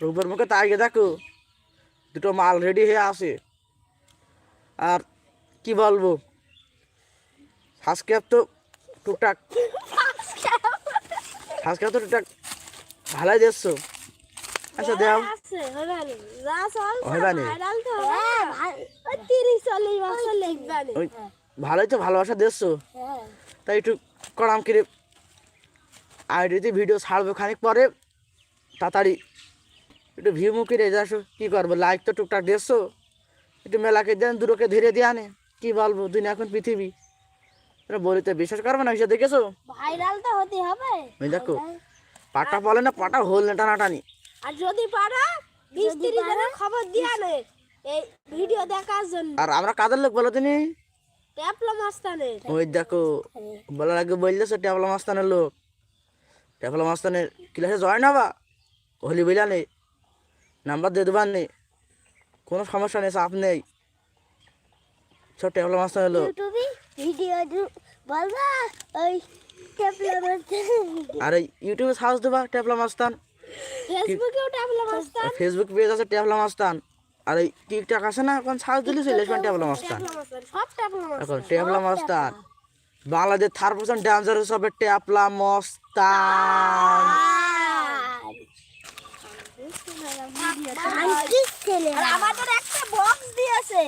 রূপের মুখে তাইকে দেখো দুটো মাল রেডি হয়ে আসে আর কি বলব সাজক্যাপ তো টুকটাক সাজক্যাপ তো টুকটাক ভালোই দেখছ। আচ্ছা দেও। আছে হ্যাঁ ওই ভালোই তো ভালোবাসা দেখছ। হ্যাঁ। তাই একটু করাম করে আইডিতে ভিডিও ছাড়বো খানিক পরে তাড়াতাড়ি একটু ভিউ মুখে রেজে আসো কী করব? লাইক তো টুকটাক দেখছ একটু মেলাকে দেন দুটোকে ধীরে দিয়ে আনে। কী বলব? দুনিয়া এখন পৃথিবী। বলি তো বিশ্বাস করবে না হিসেবে দেখেছ? ভাইরাল তো হতে হবে। ওই দেখো পাটা বলে না পাটা হোল না টানাটানি। আর যদি পারো বিশ তিরিশ খবর দিয়া এই ভিডিও দেখার জন্য। আর আমরা কাদের লোক বলো তিনি ট্যাপলা মাস্তানের ওই দেখো বলার আগে বললেছো ট্যাবলা মাস্তানের লোক ট্যাবলা মাস্তানের ক্লাসে জয়েন হবা? হলি বইলা নেই নাম্বার দিয়ে দেবার নেই কোনো সমস্যা নেই চাপ নেই। সব ওই ট্যাপলা মাস্তান আর ইউটিউবে সার্চ দেবা ট্যাবলা মাস্তান ফেসবুক পেজ আছে ট্যাবলা মাস্তান আর এই টিকটক আছে না এখন সার্চ দিলে চলে আসবেন ট্যাবলা মাস্তান এখন ট্যাবলা মাস্তান বাংলাদেশ থার্ড পার্সেন্ট ডান্সার হিসাবে ট্যাবলা মস্তান আমাদের একটা বক্স দিয়েছে।